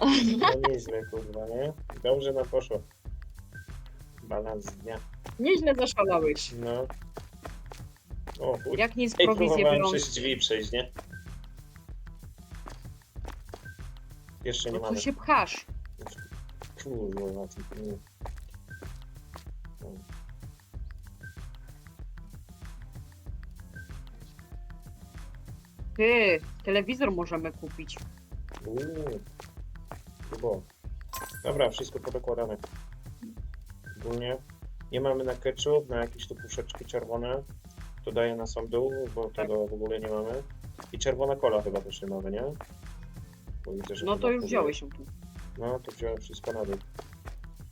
No nieźle, kurwa, nie? Dobrze nam poszło. Balans dnia. Nieźle zaszalałeś. No. O, chuj. Jak nic Ej, prowizję próbowałem biorą. przez drzwi przejść, nie? Jeszcze nie No mamy. tu się pchasz. Kurwa, na tym nie. Ty, telewizor możemy kupić. Uuu. Chyba. Dobra, wszystko podokładane. Ogólnie. Nie mamy na ketchup, na jakieś tu puszeczki czerwone. To daje na sam dół, bo tego w ogóle nie mamy. I czerwona kola chyba też nie mamy, nie? Bo widzę, że No chyba to już ogóle- wziąłeś ją tu. No, to wziąłem wszystko na dół.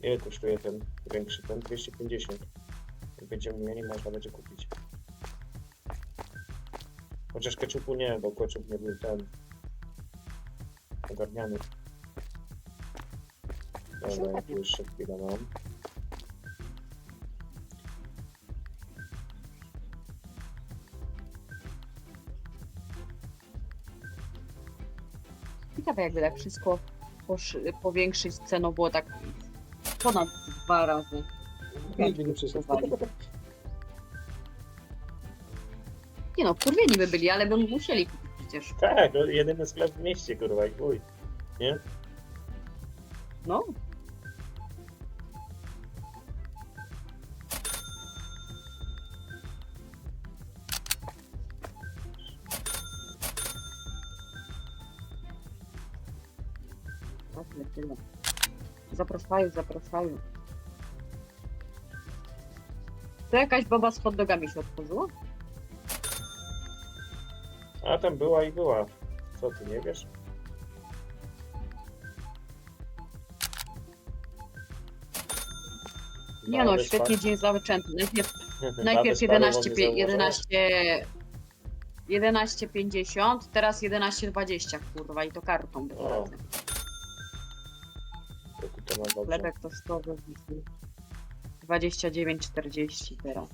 Ile kosztuje ten większy? Ten 250. Jak będziemy mieli, można będzie kupić. Chociaż ketchupu nie, bo ketchup nie był ten ogarniany. Dobra, ja tu jeszcze chwilę mam. Ciekawe jakby tak wszystko posz- powiększyć cenowo tak ponad dwa razy. Nigdy nie. Nie no, kurwieni by byli, ale by musieli kupić przecież. Tak, no, jedyny sklep w mieście, kurwa, i chuj. Nie? No. Tyle. Zapraszają, zapraszają. To jakaś baba z hot dogami się otworzyła? A tam była i była. Co ty nie wiesz? Nie no, Babę świetnie spa- dzień zaczęty. Najpierw Najpierw 11, pie- zauważyła? 11, 11,50, teraz 11,20 kurwa i to kartą O, razem. Ma dobrze. Chlebek tostowy wisi 29,40 teraz.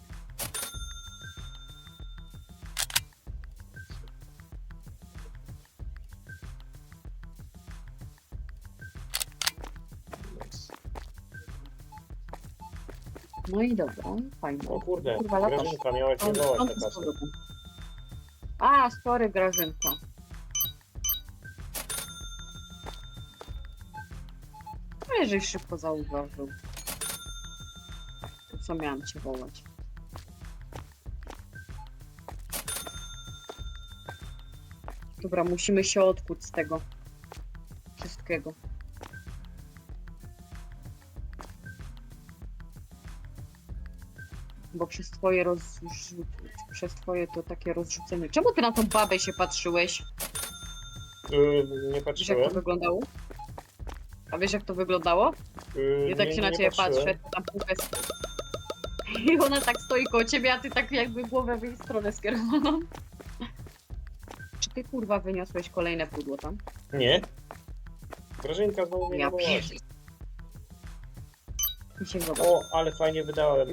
No i dobra, fajnie. O kurde, Kurwa, latasz. Grażynka, miałaś nie On- na kasę. A, sorry Grażynka. Jeżeli szybko zauważył. To co miałam cię wołać? Dobra, musimy się odkuć z tego wszystkiego. Bo przez twoje rozrzu... przez twoje to takie rozrzucenie. Czemu ty na tą babę się patrzyłeś? Yy, nie Wiesz jak to patrzyłem. wyglądało? A wiesz jak to wyglądało? Yy, Ja tak nie, się na nie ciebie patrzę, tam st- I ona tak stoi koło ciebie, a ty tak jakby głowę w jej stronę skierowaną. Czy ty kurwa wyniosłeś kolejne pudło tam? Nie. Grażynka znowu mnie Ja nie wołaś. pierdolę. Mi się zobacz. O, ale fajnie wydałem.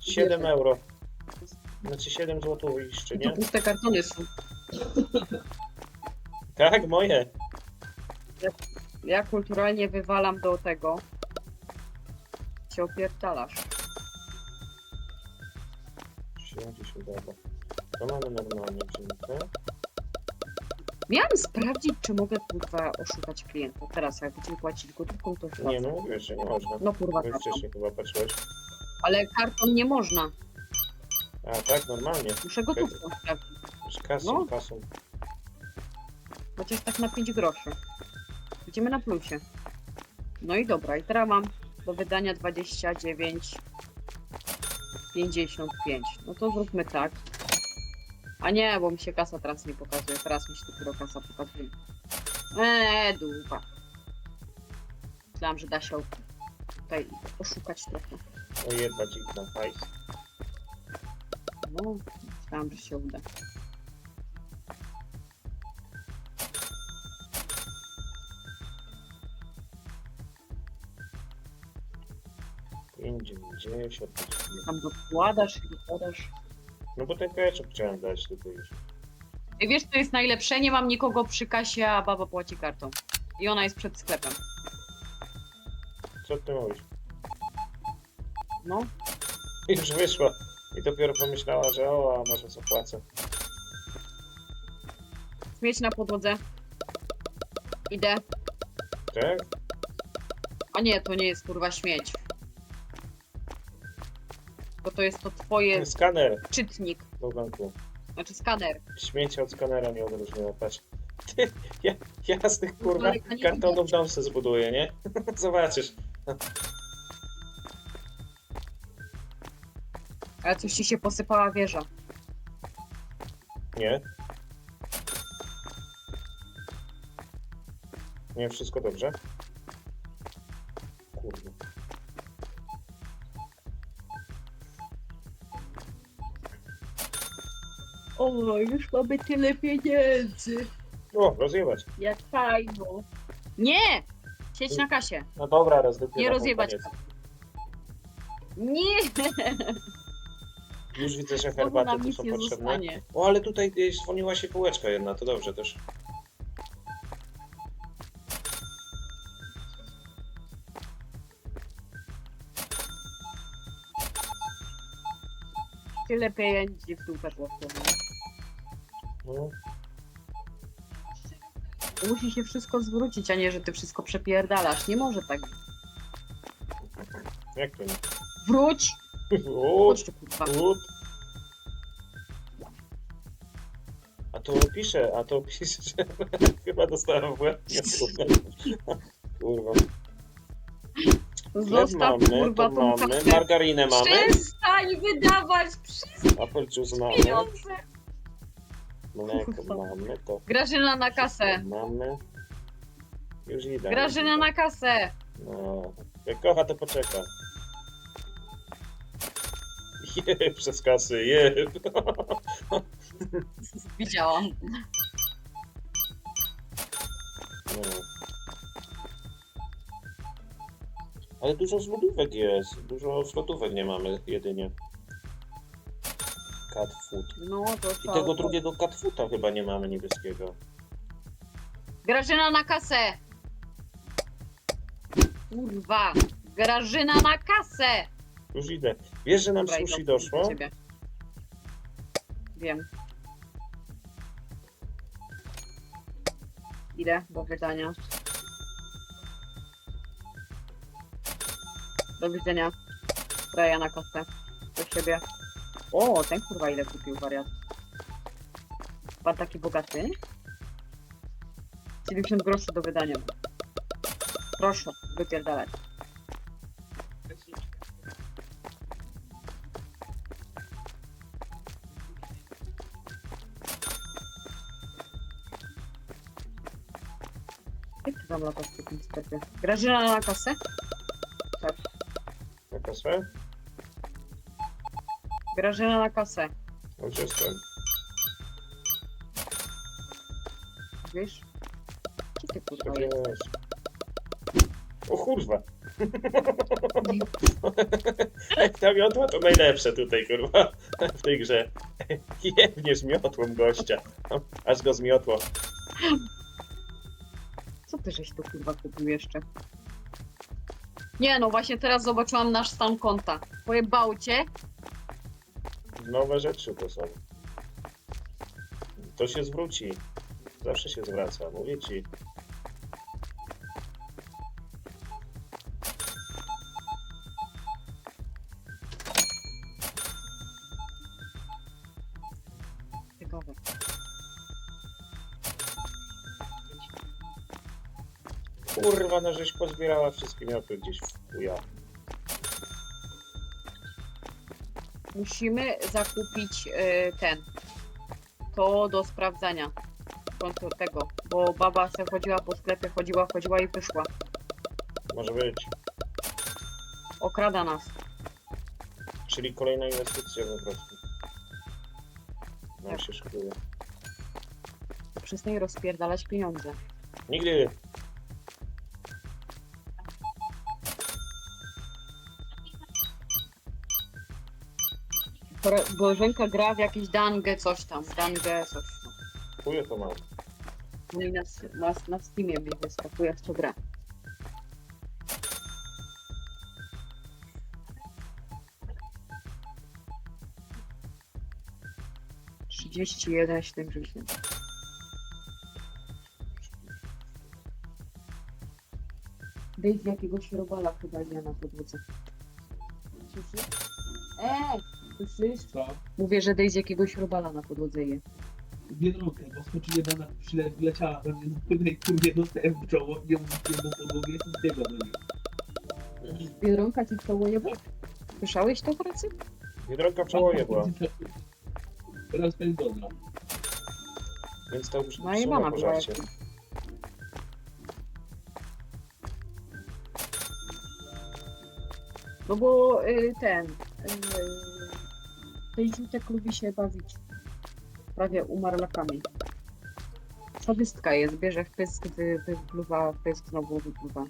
7 euro. Znaczy 7 zł jeszcze, To nie? puste kartony są. Tak, moje. Ja kulturalnie wywalam do tego. Się opierdalasz. 70 euro. To mamy normalnie czynkę. Miałam sprawdzić, czy mogę kurwa oszukać klienta. Teraz jak będziemy płacić gotówką, to Nie chyba. no, wiesz, że nie można. No kurwa karton. wcześniej chyba patrzyłeś. Ale karton nie można. A tak, normalnie. Muszę gotówką sprawdzić. Z kasą, No. kasą. Chociaż tak na 5 groszy. Idziemy na plusie. No i dobra, i teraz mam do wydania 29,55. No to zróbmy tak. A nie, bo mi się kasa teraz nie pokazuje. Teraz mi się dopiero kasa pokazuje. Eee, dupa. Myślałam, że da się tutaj oszukać trochę. O jedwa dziwna, hajs. No, myślałam, że się uda. Pięćdziesiąt. Tam dokładasz i dokładasz. No bo ten ketchup chciałem dać tylko już. I wiesz, co jest najlepsze? Nie mam nikogo przy kasie, a baba płaci kartą. I ona jest przed sklepem. Co ty mówisz? No. Już wyszła. I dopiero pomyślała, że o, a może zapłacę. Śmieć na podłodze. Idę. Tak? A nie, to nie jest kurwa śmieć. To jest to twoje Skaner czytnik. do banku. Znaczy skaner. Śmiecie od skanera nie odróżniło, patrz. Ty, ja, ja z tych kurwa Ale to nie kartonów dom se zbuduję, nie? Zobaczysz. Ale coś ci się posypała wieża. Nie. Nie, wszystko dobrze? O, już mamy tyle pieniędzy. O, rozjebać. Jak fajno. Nie! Siedź na kasie. No dobra, rozdypię. Nie rozjebać. Nie! Już widzę, że herbaty nam tu nic są nie potrzebne. zostanie. O, ale tutaj y, dzwoniła się półeczka jedna, to dobrze też. Tyle pieniędzy w dupę poszło. No, Musi się wszystko zwrócić, a nie, że ty wszystko przepierdalasz. Nie może tak. jak to nie? Wróć! Chodź tu, kurwa. ut. A to pisze, a to pisze, że chyba dostałem w łeb. Nie, kurwa. Kurwa. Chleb Zostaw, mamy, kurwa, to tą mamy, kasę. margarinę mamy, Przestań wydawać apple juice mamy, pieniądze! Mleko Kurwa. mamy, to Grażyna na kasę! mamy. Już idę. Grażyna na kasę! No, jak kocha, to poczeka. Jeb, przez kasy, jeb. Widziałam. No. Ale dużo zlodówek jest. Dużo flotówek nie mamy jedynie. Cat food. No to I tego drugiego cat foota chyba nie mamy niebieskiego. Grażyna na kasę! Kurwa! Grażyna na kasę! Już idę. Wiesz, że nam Dobra, sushi idę doszło? do ciebie. Wiem. Idę do wydania. Do widzenia. Kraja na kasę. Do siebie. O, ten kurwa ile kupił wariat. Pan taki bogaty? 70 groszy do wydania. Proszę, wypierdalać. Jak ty tam latasz w takim sklepie? Grażyna na kasę? Tak. Na kasę? Grażyna na kasę. Już jestem. Wiesz? Gdzie ty kurwa Tak jest? jest. O kurwa. Ej, ta miotła to najlepsze tutaj, kurwa, w tej grze. Jebniesz miotłą gościa. Aż go zmiotło. Co ty żeś tu kurwa kupił jeszcze? Nie no, właśnie teraz zobaczyłam nasz stan konta. Pojebało cię? Nowe rzeczy to są. To się zwróci. Zawsze się zwraca, mówię ci. Kurwa, no żeś pozbierała wszystkie miotły gdzieś w chuja. Musimy zakupić y, ten. To do sprawdzania. Konto tego. Bo baba se chodziła po sklepie, chodziła, chodziła i wyszła. Może być. Okrada nas. Czyli kolejna inwestycja po prostu. Nam Tak. się szykuje. Przestań rozpierdalać pieniądze. Nigdy. Bo- Bożenka gra w jakieś dangę, coś tam. Dangę, coś. No. Chuje to mam. to mi na, na, na Steamie mi wyskakuje w co grę. Trzydzieści jeden, siedemdziesiąt. Wyjdź z jakiegoś robala chyba nie na podłodze. Co? Mówię, że z jakiegoś robala na podłodze je. Biedronkę, bo skoczyłem na przyle, wleciała we mnie na pełnej kurwie, dostałem w czoło, nie mówię po podłogę, jestem z tego do niej. Biedronka ci w koło jeba? Słyszałeś to w pracy? Biedronka w czoło była, Teraz pędzona. więc to już No i sumie mama po była jak... No bo y, ten... Y, ten ziutek lubi się bawić. Prawie umarlakami. Sadystka jest, bierze w pysk, wy, wypluwa, w pysk znowu wypluwa.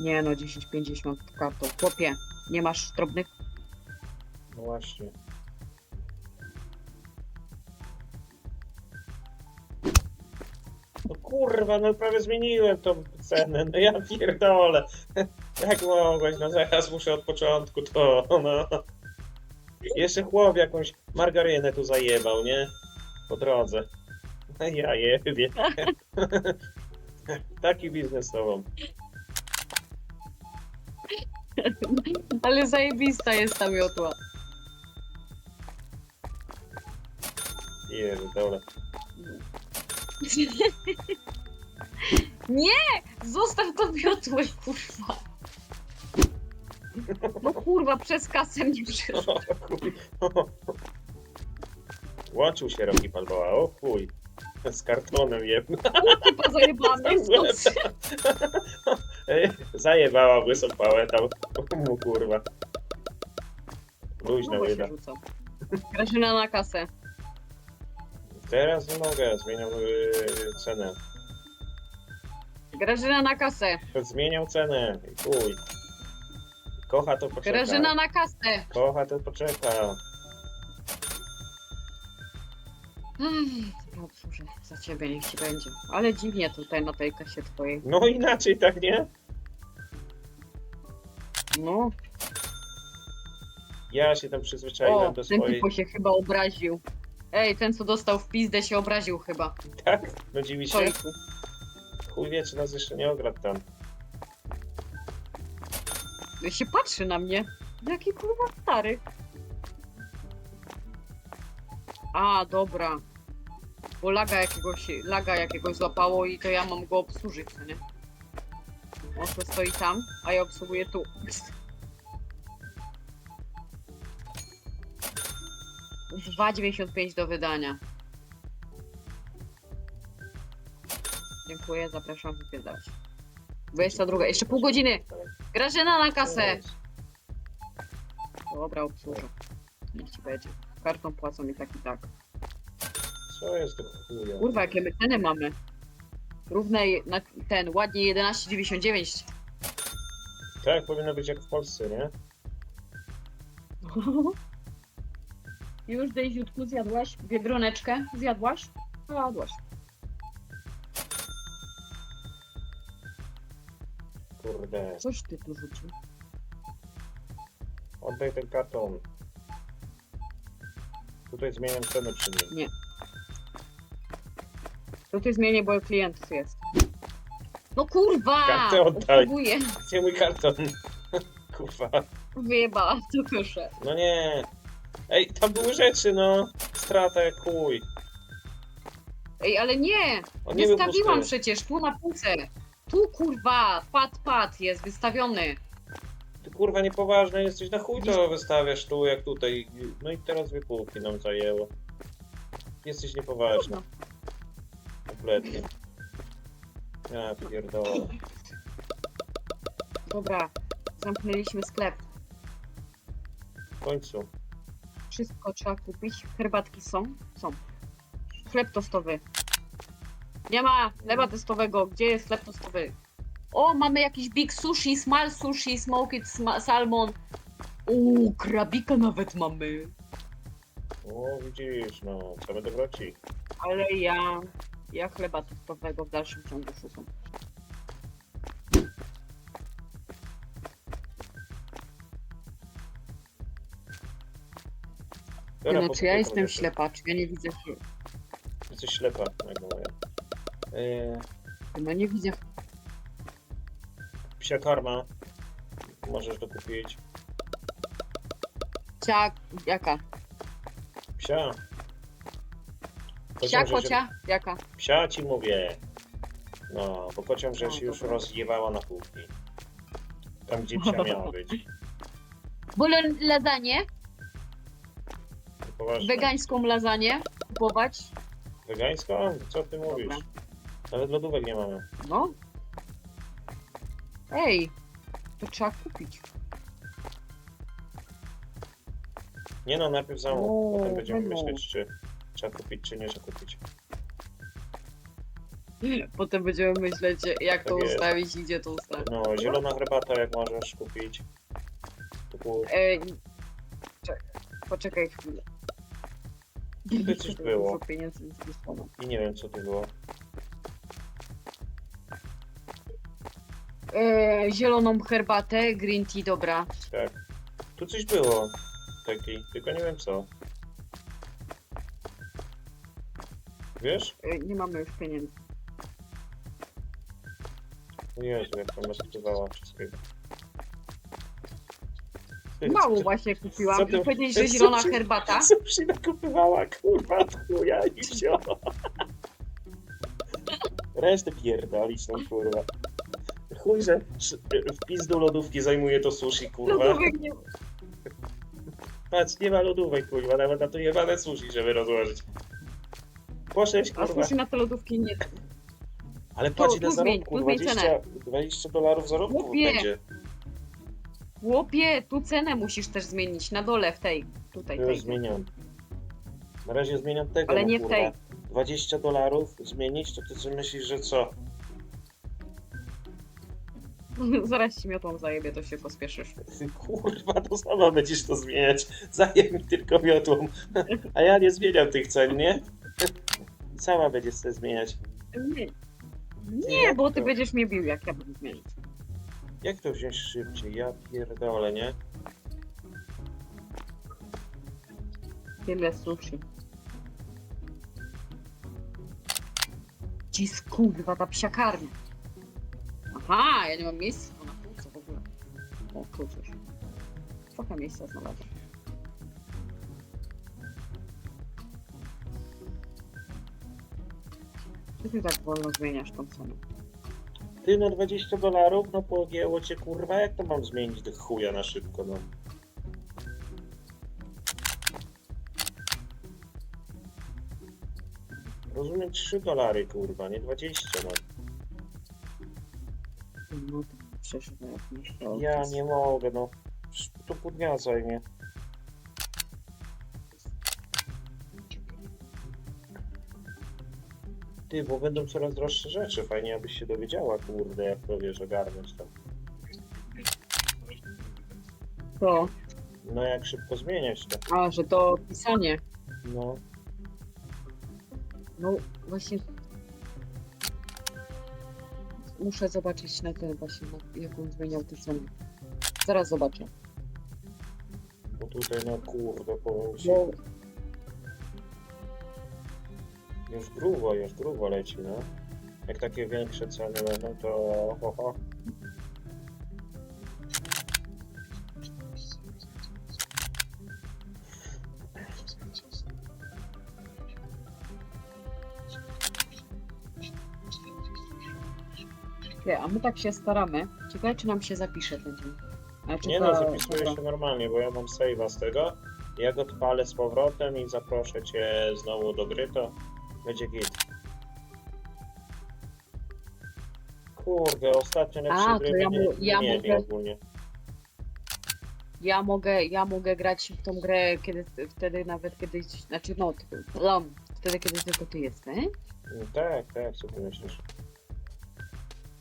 Nie no, 10-50 kartą. Chłopie, nie masz drobnych? No właśnie. No kurwa, no prawie zmieniłem tą cenę, no ja pierdolę. Jak mogłeś, no zaraz muszę od początku to, no. Jeszcze chłop jakąś margarynę tu zajebał, nie? Po drodze. Ja jebie. Taki biznes tobą. Ale zajebista jest ta miotła. Pierdolę. Nie! Zostaw to miotłę, kurwa. No kurwa, przez kasę mnie przeszło. O chuj. Łączył się Rocky Balboa, o chuj. Z kartonem jebny. Chyba zajebane. Ej, Zajebała łysą pałę tam. Mu kurwa. Luźna Kurwa wyda. Grażyna na kasę. Teraz nie mogę, zmieniam yy, cenę. Grażyna na kasę. Zmieniam cenę. i Chuj. Kocha to poczeka. Grażyna na kasę. Kocha to poczeka. Ech, Dobra, obsłużę za ciebie, niech ci będzie. Ale dziwnie tutaj na tej kasie twojej. No inaczej tak nie? No. Ja się tam przyzwyczaiłem O, do ten swojej... typo się chyba obraził. Ej, ten co dostał w pizdę się obraził chyba. Tak? No dziwi się? Chuj wie, czy nas jeszcze nie ogradł tam. Się patrzy na mnie. Jaki kurwa stary. A, dobra. Bo laga jakiegoś, laga jakiegoś złapało i to ja mam go obsłużyć, nie? On to stoi tam, a ja obsługuję tu. Dwa dziewięćdziesiąt pięć do wydania. Dziękuję, zapraszam wypierdalać. 22. Jeszcze pół godziny. Grażyna na kasę. Dobra, obsłużę. Niech ci będzie. Kartą płacą i tak i tak. Co jest do chuja? Kurwa, jakie my ceny mamy. Równe je- na ten, ładnie 11,99. Tak, powinno być jak w Polsce, nie? Już, Dejziutku, zjadłaś? Biedroneczkę zjadłaś? Zjadłaś. Kurde. Coś ty tu rzucił. Oddaj ten karton. Tutaj zmieniam cenę przy nim. To ty zmienię, bo klient jest. No kurwa! Kartę oddaj. Obsługuję. Gdzie mój karton? Kurwa. Wyjebała, to proszę. No nie. Ej, tam były rzeczy, no. Strata jak chuj. Ej, ale nie! On nie był Wystawiłam pusty. przecież, tu na półce. Tu kurwa, pad, pad jest wystawiony. Ty kurwa niepoważny jesteś, na chuj to wystawiasz tu jak tutaj. No i teraz półki nam zajęło. Jesteś niepoważny. Kompletnie. Ja pierdolę. Dobra, zamknęliśmy sklep. W końcu. Wszystko trzeba kupić. Herbatki są? Są. Chleb tostowy. Nie ma chleba testowego. Gdzie jest chleb tostowy? O, mamy jakiś big sushi, small sushi, smoked sma- salmon. Uuu, krabika nawet mamy. O, widzisz, no. Same dobroci. Ale ja Ja chleba tostowego w dalszym ciągu szukam. Dobra, no, po- czy ja jestem ślepa, czy ja nie widzę... Jesteś ślepa, jak moja. Yy, No nie widzę... psia karma. Możesz dokupić. Cia... Jaka? Psia. Psia, Kocią rzeź- kocia? Jaka? Psia ci mówię. No, bo rzecz No, już dobra. rozjewała na kuchni. Tam, gdzie psia miała być. Wolę lasagne, Poważnie. wegańską lasagne kupować. Wegańską? Co ty mówisz? Dobra. Nawet lodówek nie mamy. No. Ej, to trzeba kupić. Nie no, najpierw zamów. O, Potem będziemy myśleć, czy trzeba kupić, czy nie trzeba kupić. Potem będziemy myśleć, jak to Tak jest. ustawić i gdzie to ustawić. No, zielona herbata, jak możesz kupić. Typu, Ej, czekaj, poczekaj chwilę. Tutaj coś było. Pieniędzy i nie wiem co to było. E, zieloną herbatę, green tea, dobra. Tak. Tu coś było. Taki, tylko nie wiem co. Wiesz? E, nie mamy już pieniędzy. Jezu, jak to nasprzedawała wszystkiego. Ty, Mało co- właśnie co kupiłam. ty- I powiedzieć, co że zielona ty- herbata. Co się nakupywała, kurwa, od chuja i wsio. Resztę pierdolić tą kurwa. Chuj, że sz- wpis do lodówki zajmuje to sushi, kurwa. Lodówek nie... Patrz, nie ma lodówek, kurwa, nawet na to jebane sushi, żeby rozłożyć. Po 6, A kurwa. sushi na te lodówki nie. Ale patrz, tu ile zmień, zarobku, tu zmień 20, cenę. 20 dolarów zarobku Chłopie. będzie. Chłopie, tu cenę musisz też zmienić. Na dole, w tej. Tutaj, Już tej. zmieniam. Na razie zmieniam tego, Ale no, nie w kurwa. tej. 20 dolarów zmienić, to ty co myślisz, że co? Zaraz ci miotą zajebie, to się pospieszysz. Kurwa, to sama będziesz to zmieniać. Zajeb mi tylko miotłą. A ja nie zmieniam tych cen, nie? Sama będziesz sobie zmieniać. Nie, nie bo ty będziesz mnie bił, jak ja będę zmienić. Jak to wziąć szybciej? Ja pierdolę, nie? Tyle sushi. Ci skurwa, ta psia karma. Aha, ja nie mam miejsca na półce w ogóle. O, tu coś. Trochę miejsca znalazłem. Czy ty tak wolno zmieniasz tą cenę? Ty na 20 dolarów, no pogięło cię, kurwa, jak to mam zmienić do chuja na szybko, no? Rozumiem 3 dolary, kurwa, nie 20, no. No jak myślę. Ja nie mogę, no. Przecież To pół dnia zajmie. Ty, bo będą coraz droższe rzeczy. Fajnie, abyś się dowiedziała, kurde, jak to wiesz, ogarnąć tam. To, No, jak szybko zmieniać to. a, że to pisanie. No, No właśnie. Muszę zobaczyć na ten właśnie, na, jak on zmieniał te ceny. Zaraz zobaczę. bo tutaj, no kurde, powiem ci, Bo już grubo, już grubo leci, no. Jak takie większe ceny będą, to ho, ho. My tak się staramy. Ciekawe, czy nam się zapisze ten dzień. Znaczy, Nie to- no, zapisuję dobra. się normalnie, bo ja mam save'a z tego. Jak odpalę z powrotem i zaproszę cię znowu do gry, to będzie git. Kurde, ostatnio lepsze A, gry ja nie, mu- nie ja mieli mogę- ogólnie. Ja mogę, ja mogę grać w tą grę kiedy, wtedy nawet kiedyś, znaczy no, no, wtedy kiedy tylko ty jesteś. No, tak, tak, co ty myślisz?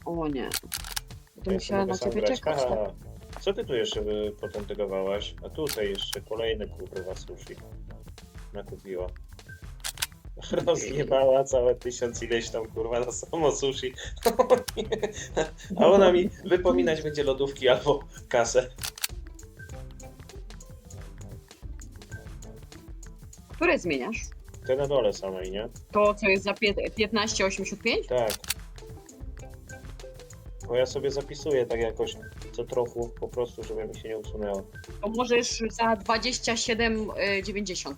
O nie. To sobie musiała mogę na sam ciebie grać. czekać. Haha. Tak? Co ty tu jeszcze y, potem tygowałaś? A tutaj jeszcze kolejny kurwa sushi nakupiła. Rozjebała całe tysiąc ileś tam kurwa na samo sushi. O nie. A ona mi wypominać będzie lodówki albo kasę. Które zmieniasz? Te na dole samej, nie? To, co jest za pie- 15,85? Tak. Bo ja sobie zapisuję tak jakoś co trochę po prostu, żeby mi się nie usunęło. To możesz za 27,90.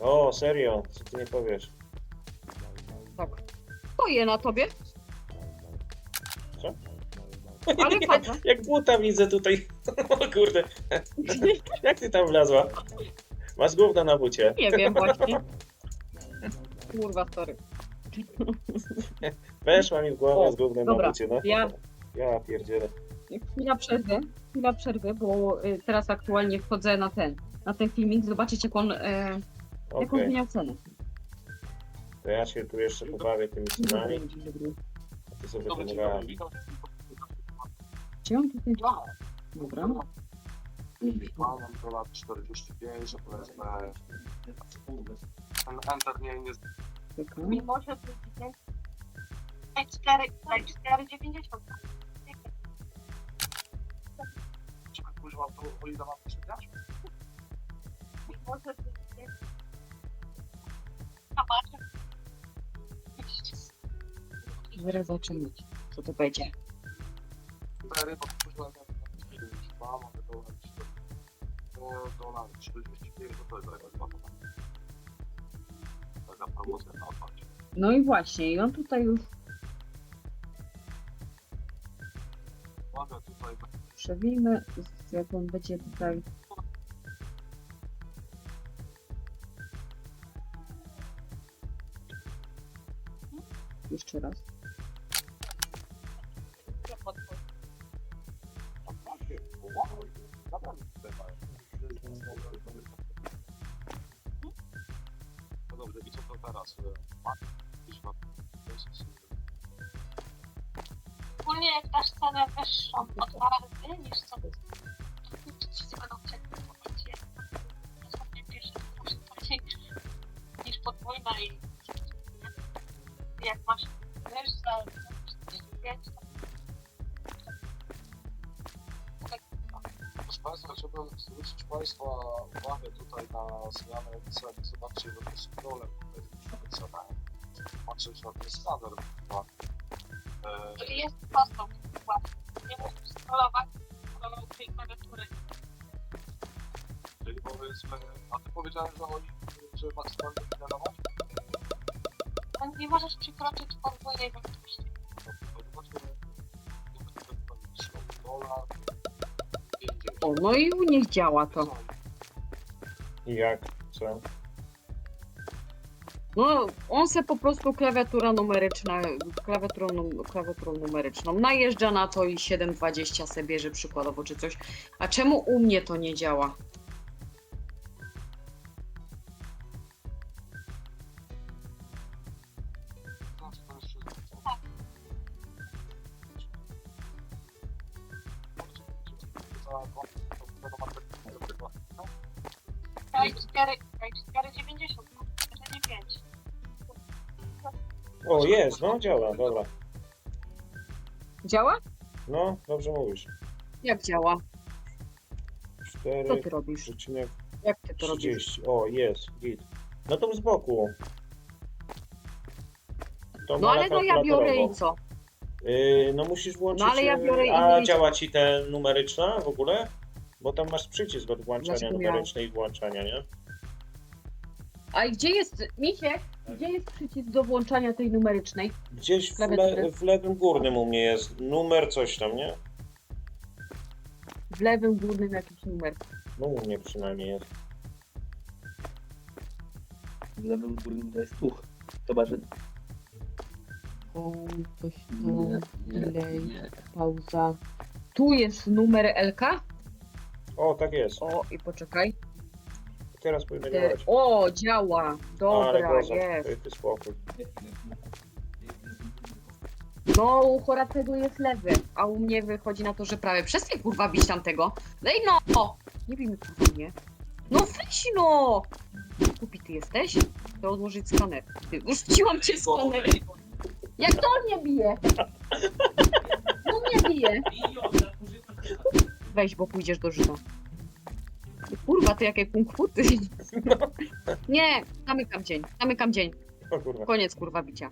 O, serio? Co ty nie powiesz? Tak. Stoję na tobie. Co? Ale fajna. Jak buta widzę tutaj. O kurde. Jak ty tam wlazła? Masz gówno na bucie. Nie wiem właśnie. Kurwa, sorry. Weszła mi w głowę O, z gównem na dobra. bucie, no. Ja ja pierdzielę. Chwila przerwy, chwila przerwy, bo y, teraz aktualnie wchodzę na ten, na ten filmik, zobaczyć jak on, e, jak on zmieniał cenę. to ja się tu jeszcze pobawię tymi cenami, Dzień dobry. sobie Dobra, dzień pomagasz. Gdzie on tutaj? Ja, Dobra. mam do lat 45, że powiedzmy... Ten Enter nie jest... Czekam. Mimo 4,90. Ile mam przegrać? Mimo, że to jest... A patrzę. Zaraz zobaczymy, co to będzie. 4, bo kuźwa mam, mamy do lat 4. Do, do lat 45, to to jest jakaś łatwa. Taka promocja na otwarcie. No i właśnie, i on tutaj już przewijmy, jak on będzie tutaj. Jeszcze raz. No dobrze, i co to teraz? Ogólnie jak dasz cenę wyższą o zmianę cen. Zobaczcie, to jest problem cena. Patrzeć na ten skaner. E, Czyli jest łatwo. Nie musisz scrollować do tej klawiatury. czyli powiedzmy, a Ty powiedziałeś, że chodzi, że maksymalnie wymianować? No, Nie możesz przekroczyć podwójnej wartości. To zobaczmy, dolar, 50. O, no i u nich działa to. Jak? Co? No, on se po prostu klawiatura numeryczna, klawiaturą, num- klawiaturą numeryczną najeżdża na to i 720 sobie bierze przykładowo czy coś. A czemu u mnie to nie działa? To nie 5. O, jest, no działa, dobra. Działa? No, dobrze mówisz. Jak działa? Co 4, ty robisz? przecinek Jak ty to robisz? 30. O, jest, git. No to z boku. To No ma ale no ja biorę i co? Yy, no musisz włączyć. No ale ja yy, biorę A inny- działa ci ten numeryczna w ogóle? Bo tam masz przycisk od włączania miał? numerycznej i włączania, nie? A i gdzie jest, Misiek, gdzie jest przycisk do włączania tej numerycznej? Gdzieś w, Klawiatury. le, w lewym górnym u mnie jest numer coś tam, nie? W lewym górnym jakiś numer. No u mnie przynajmniej jest. W lewym górnym to jest. Chyba, że Home, coś tu, delay, pauza. Tu jest numer LK. O, tak jest. O, i poczekaj. Teraz powinno E, działać. O, działa. Ale Dobra, goza, jest. ty, ty spokój. No, u Horatego jest lewy, a u mnie wychodzi na to, że prawie. Przestań kurwa bić tamtego. Daj no! Nie bij mi kurwa nie. No weź no! Kupi ty jesteś? To odłożyć skaner. Ty, rzuciłam cię skaner. Jak to on nie bije? No nie bije. Weź, bo pójdziesz do Żyda. Kurwa, ty jakie kung fu ty. Nie, zamykam dzień, zamykam dzień. O kurwa. Koniec kurwa bicia.